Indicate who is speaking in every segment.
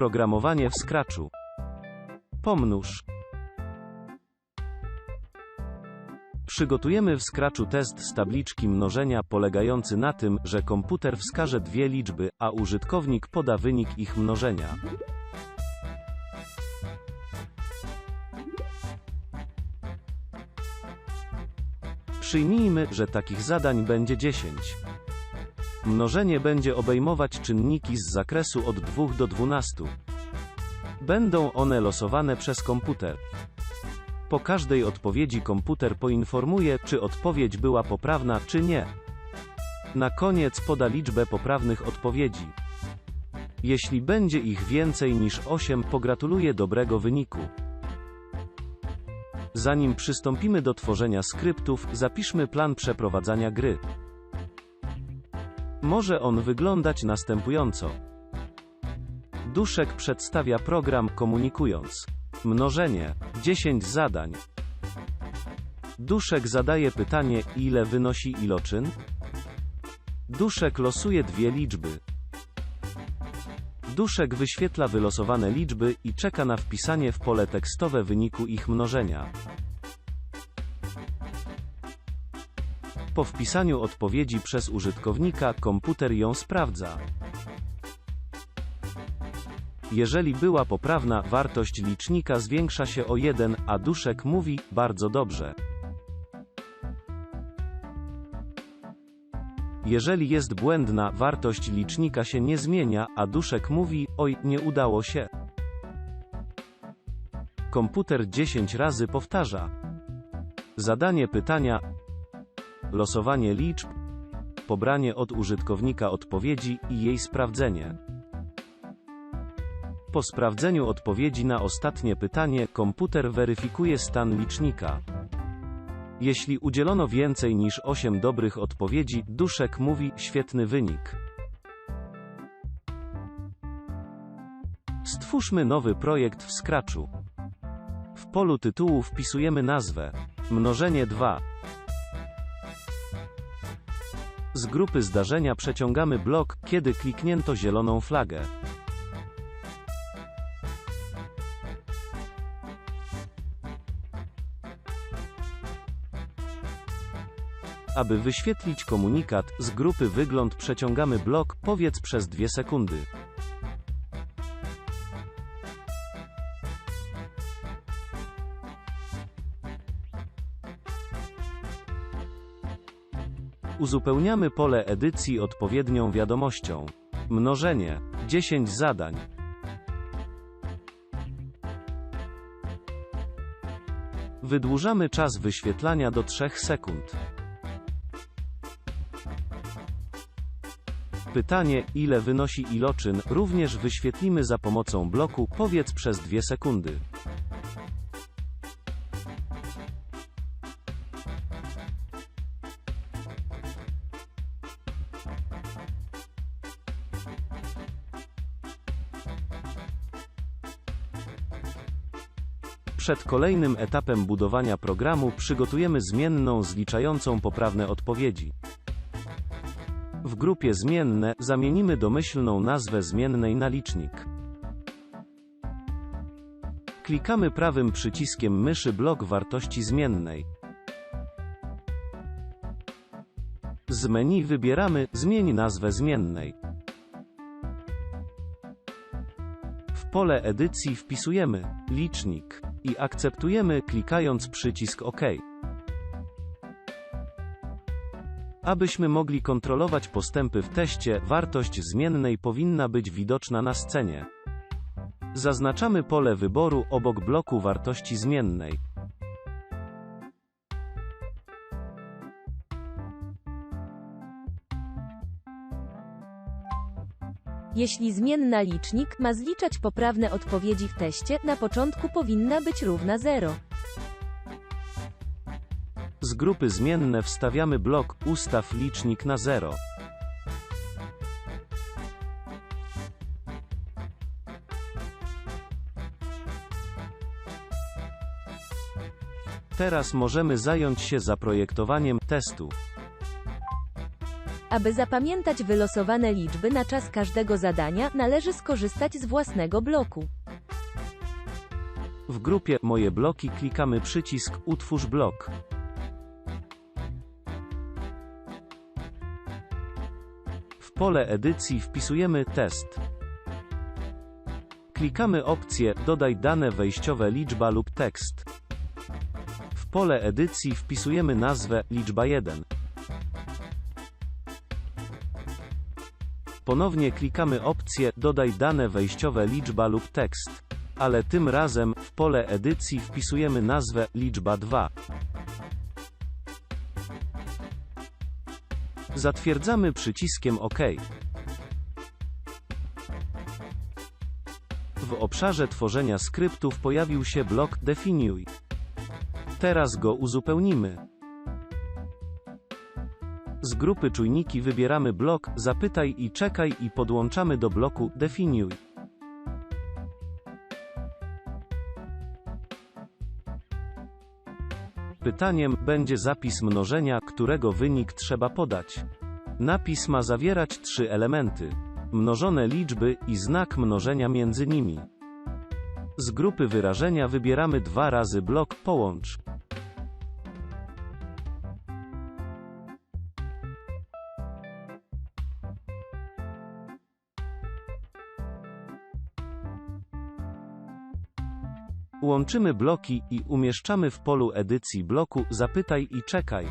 Speaker 1: Programowanie w Scratchu. Pomnóż. Przygotujemy w Scratchu test z tabliczki mnożenia polegający na tym, że komputer wskaże dwie liczby, a użytkownik poda wynik ich mnożenia. Przyjmijmy, że takich zadań będzie 10. Mnożenie będzie obejmować czynniki z zakresu od 2 do 12. Będą one losowane przez komputer. Po każdej odpowiedzi komputer poinformuje, czy odpowiedź była poprawna, czy nie. Na koniec poda liczbę poprawnych odpowiedzi. Jeśli będzie ich więcej niż 8, pogratuluje dobrego wyniku. Zanim przystąpimy do tworzenia skryptów, zapiszmy plan przeprowadzania gry. Może on wyglądać następująco. Duszek przedstawia program komunikując. Mnożenie. 10 zadań. Duszek zadaje pytanie, ile wynosi iloczyn? Duszek losuje dwie liczby. Duszek wyświetla wylosowane liczby i czeka na wpisanie w pole tekstowe wyniku ich mnożenia. Po wpisaniu odpowiedzi przez użytkownika, komputer ją sprawdza. Jeżeli była poprawna, wartość licznika zwiększa się o 1, a duszek mówi, bardzo dobrze. Jeżeli jest błędna, wartość licznika się nie zmienia, a duszek mówi, oj, nie udało się. Komputer 10 razy powtarza. Zadanie pytania, losowanie liczb, pobranie od użytkownika odpowiedzi i jej sprawdzenie. Po sprawdzeniu odpowiedzi na ostatnie pytanie, komputer weryfikuje stan licznika. Jeśli udzielono więcej niż 8 dobrych odpowiedzi, duszek mówi świetny wynik. Stwórzmy nowy projekt w Scratchu. W polu tytułu wpisujemy nazwę Mnożenie 2. Z grupy zdarzenia przeciągamy blok, kiedy kliknięto zieloną flagę. Aby wyświetlić komunikat, z grupy wygląd przeciągamy blok, powiedz przez 2 sekundy. Uzupełniamy pole edycji odpowiednią wiadomością. Mnożenie. 10 zadań. Wydłużamy czas wyświetlania do 3 sekund. Pytanie, ile wynosi iloczyn, również wyświetlimy za pomocą bloku, powiedz przez 2 sekundy. Przed kolejnym etapem budowania programu przygotujemy zmienną zliczającą poprawne odpowiedzi. W grupie zmienne zamienimy domyślną nazwę zmiennej na licznik. Klikamy prawym przyciskiem myszy blok wartości zmiennej. Z menu wybieramy Zmień nazwę zmiennej. W pole edycji wpisujemy licznik i akceptujemy klikając przycisk OK. Abyśmy mogli kontrolować postępy w teście, wartość zmiennej powinna być widoczna na scenie. Zaznaczamy pole wyboru obok bloku wartości zmiennej.
Speaker 2: Jeśli zmienna licznik ma zliczać poprawne odpowiedzi w teście, na początku powinna być równa 0.
Speaker 1: Z grupy zmienne wstawiamy blok Ustaw licznik na 0. Teraz możemy zająć się zaprojektowaniem testu.
Speaker 2: Aby zapamiętać wylosowane liczby na czas każdego zadania, należy skorzystać z własnego bloku.
Speaker 1: W grupie Moje bloki klikamy przycisk Utwórz blok. W pole edycji wpisujemy test. Klikamy opcję Dodaj dane wejściowe liczba lub tekst. W pole edycji wpisujemy nazwę liczba 1. Ponownie klikamy opcję Dodaj dane wejściowe liczba lub tekst. Ale tym razem w pole edycji wpisujemy nazwę liczba 2. Zatwierdzamy przyciskiem OK. W obszarze tworzenia skryptów pojawił się blok Definiuj. Teraz go uzupełnimy. Grupy czujniki wybieramy blok Zapytaj i czekaj i podłączamy do bloku Definiuj. Pytaniem będzie zapis mnożenia, którego wynik trzeba podać. Napis ma zawierać trzy elementy: mnożone liczby i znak mnożenia między nimi. Z grupy wyrażenia wybieramy dwa razy blok Połącz. Łączymy bloki i umieszczamy w polu edycji bloku Zapytaj i czekaj.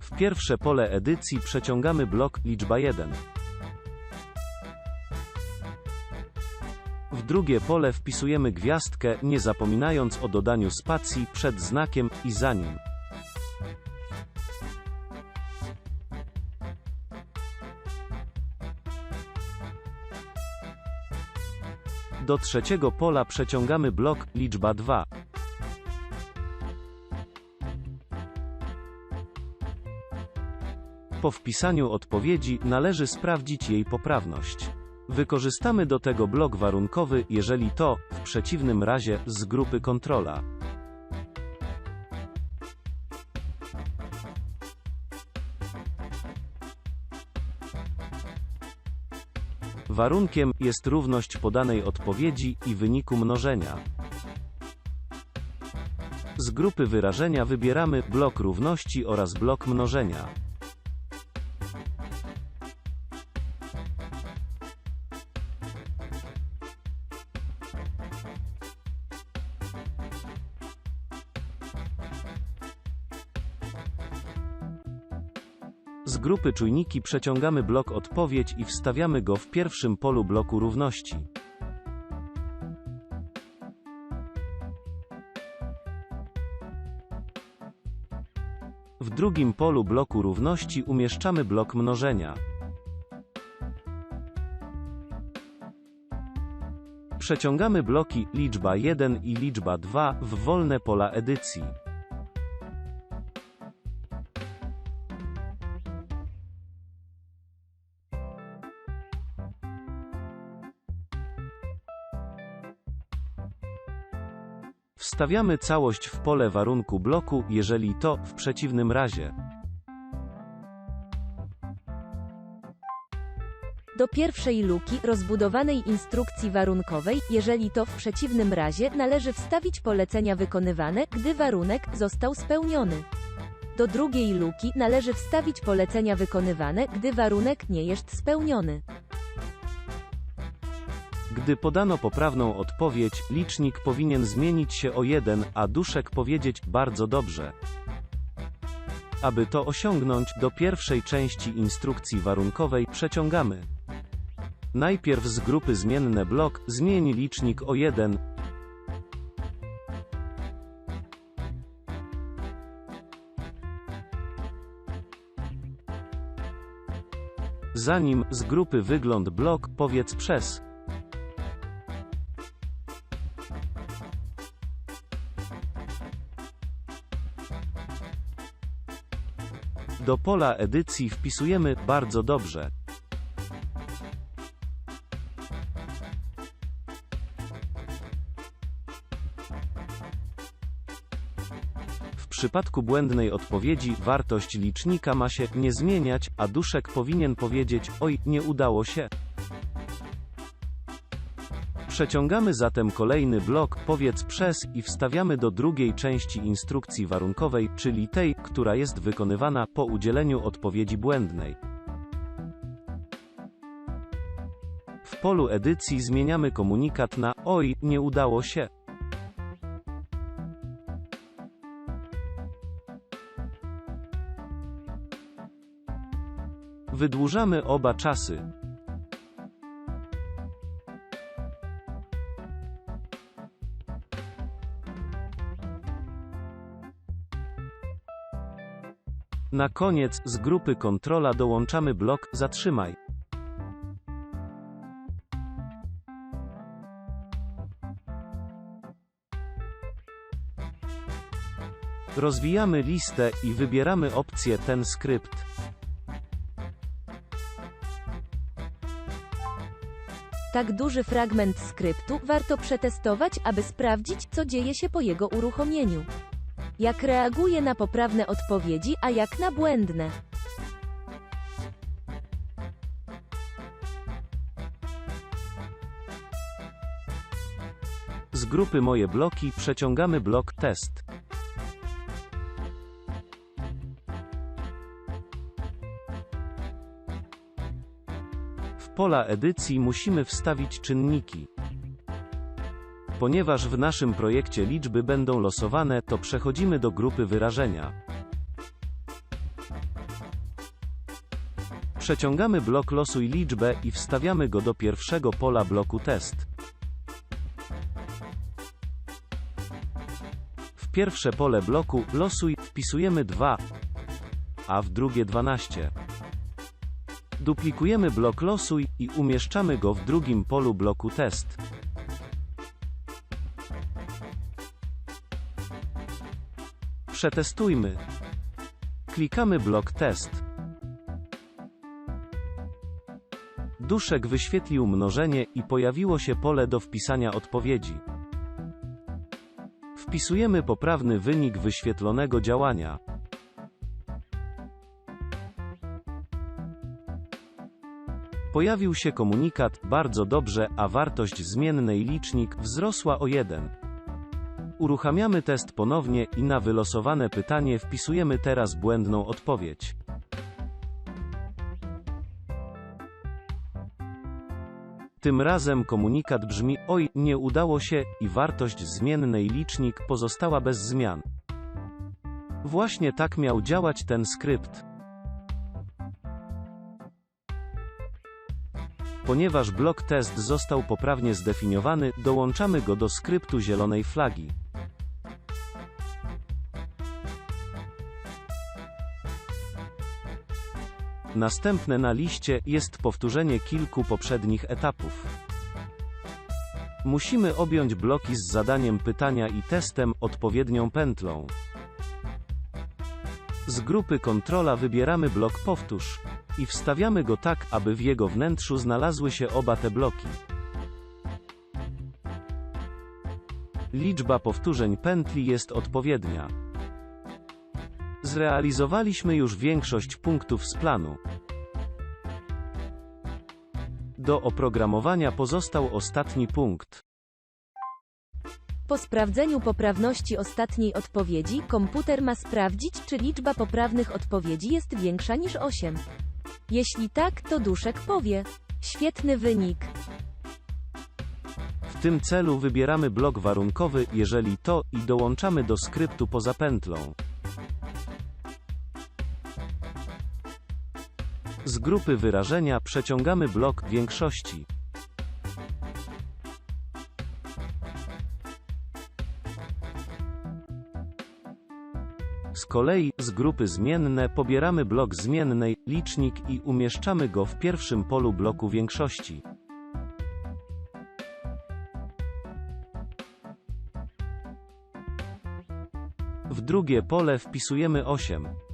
Speaker 1: W pierwsze pole edycji przeciągamy blok liczba 1. W drugie pole wpisujemy gwiazdkę, nie zapominając o dodaniu spacji przed znakiem i za nim. Do trzeciego pola przeciągamy blok liczba 2. Po wpisaniu odpowiedzi należy sprawdzić jej poprawność. Wykorzystamy do tego blok warunkowy, jeżeli to, w przeciwnym razie, z grupy kontrola. Warunkiem jest równość podanej odpowiedzi i wyniku mnożenia. Z grupy wyrażenia wybieramy blok równości oraz blok mnożenia. Z grupy czujniki przeciągamy blok odpowiedź i wstawiamy go w pierwszym polu bloku równości. W drugim polu bloku równości umieszczamy blok mnożenia. Przeciągamy bloki liczba 1 i liczba 2 w wolne pola edycji. Wstawiamy całość w pole warunku bloku, jeżeli to, w przeciwnym razie.
Speaker 2: Do pierwszej luki rozbudowanej instrukcji warunkowej, jeżeli to w przeciwnym razie, należy wstawić polecenia wykonywane, gdy warunek został spełniony. Do drugiej luki należy wstawić polecenia wykonywane, gdy warunek nie jest spełniony.
Speaker 1: Gdy podano poprawną odpowiedź, licznik powinien zmienić się o 1, a duszek powiedzieć bardzo dobrze. Aby to osiągnąć, do pierwszej części instrukcji warunkowej przeciągamy. Najpierw z grupy zmienne blok zmień licznik o 1. Zanim z grupy wygląd blok powiedz przez Do pola edycji wpisujemy bardzo dobrze. W przypadku błędnej odpowiedzi wartość licznika ma się nie zmieniać, a duszek powinien powiedzieć: Oj, nie udało się. Przeciągamy zatem kolejny blok, powiedz przez, i wstawiamy do drugiej części instrukcji warunkowej, czyli tej, która jest wykonywana po udzieleniu odpowiedzi błędnej. W polu edycji zmieniamy komunikat na Oj, nie udało się. Wydłużamy oba czasy. Na koniec z grupy kontrola dołączamy blok Zatrzymaj. Rozwijamy listę i wybieramy opcję Ten skrypt.
Speaker 2: Tak duży fragment skryptu warto przetestować, aby sprawdzić, co dzieje się po jego uruchomieniu. Jak reaguje na poprawne odpowiedzi, a jak na błędne.
Speaker 1: Z grupy Moje bloki przeciągamy blok Test. W pola edycji musimy wstawić czynniki. Ponieważ w naszym projekcie liczby będą losowane, to przechodzimy do grupy wyrażenia. Przeciągamy blok Losuj liczbę i wstawiamy go do pierwszego pola bloku Test. W pierwsze pole bloku Losuj wpisujemy 2, a w drugie 12. Duplikujemy blok Losuj i umieszczamy go w drugim polu bloku Test. Przetestujmy. Klikamy blok Test. Duszek wyświetlił mnożenie i pojawiło się pole do wpisania odpowiedzi. Wpisujemy poprawny wynik wyświetlonego działania. Pojawił się komunikat, bardzo dobrze, a wartość zmiennej licznik wzrosła o 1. Uruchamiamy test ponownie i na wylosowane pytanie wpisujemy teraz błędną odpowiedź. Tym razem komunikat brzmi: Oj, nie udało się, i wartość zmiennej licznik pozostała bez zmian. Właśnie tak miał działać ten skrypt. Ponieważ blok test został poprawnie zdefiniowany, dołączamy go do skryptu zielonej flagi. Następne na liście jest powtórzenie kilku poprzednich etapów. Musimy objąć bloki z zadaniem pytania i testem odpowiednią pętlą. Z grupy kontrola wybieramy blok powtórz i wstawiamy go tak, aby w jego wnętrzu znalazły się oba te bloki. Liczba powtórzeń pętli jest odpowiednia. Zrealizowaliśmy już większość punktów z planu. Do oprogramowania pozostał ostatni punkt.
Speaker 2: Po sprawdzeniu poprawności ostatniej odpowiedzi, komputer ma sprawdzić, czy liczba poprawnych odpowiedzi jest większa niż 8. Jeśli tak, to duszek powie. Świetny wynik.
Speaker 1: W tym celu wybieramy blok warunkowy, jeżeli to, i dołączamy do skryptu poza pętlą. Z grupy wyrażenia przeciągamy blok większości. Z kolei, z grupy zmienne pobieramy blok zmiennej, licznik i umieszczamy go w pierwszym polu bloku większości. W drugie pole wpisujemy 8.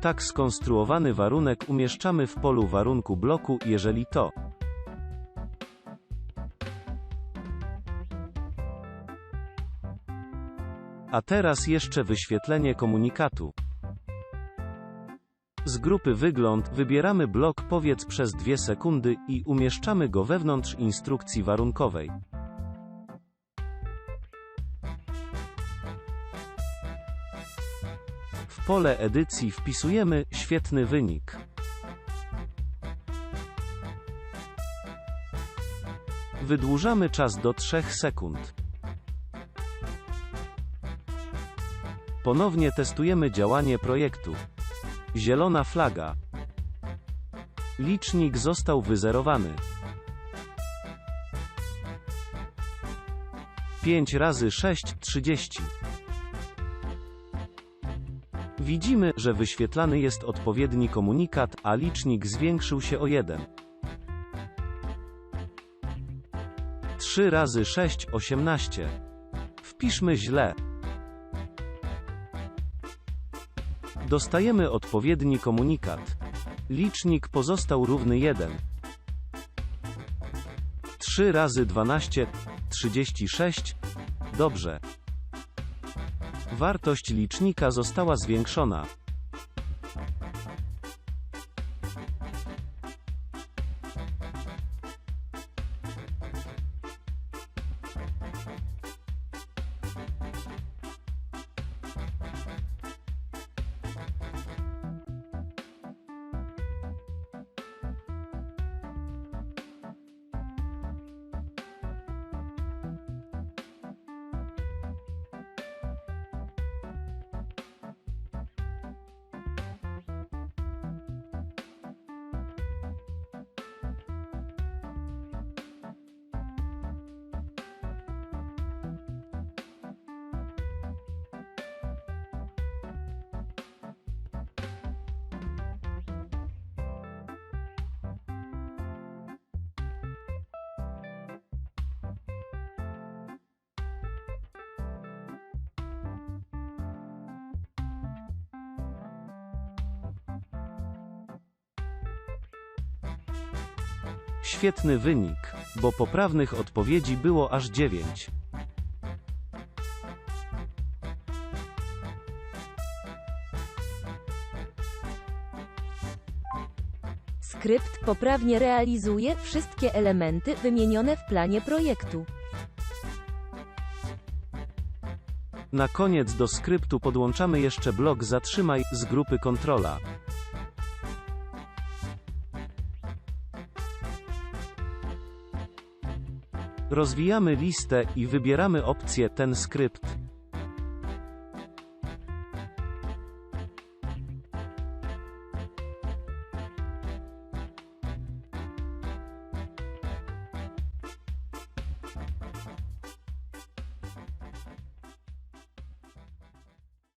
Speaker 1: Tak skonstruowany warunek umieszczamy w polu warunku bloku, jeżeli to A teraz jeszcze wyświetlenie komunikatu. Z grupy Wygląd wybieramy blok powiedz przez 2 sekundy i umieszczamy go wewnątrz instrukcji warunkowej. Pole edycji wpisujemy świetny wynik. Wydłużamy czas do 3 sekund. Ponownie testujemy działanie projektu. Zielona flaga. Licznik został wyzerowany. 5 razy 6 30. Widzimy, że wyświetlany jest odpowiedni komunikat, a licznik zwiększył się o 1. 3 razy 6 18. Wpiszmy źle. Dostajemy odpowiedni komunikat. Licznik pozostał równy 1. 3 razy 12 36. Dobrze. Wartość licznika została zwiększona. Świetny wynik, bo poprawnych odpowiedzi było aż 9.
Speaker 2: Skrypt poprawnie realizuje wszystkie elementy wymienione w planie projektu.
Speaker 1: Na koniec do skryptu podłączamy jeszcze blok Zatrzymaj z grupy Kontrola. Rozwijamy listę i wybieramy opcję Ten skrypt.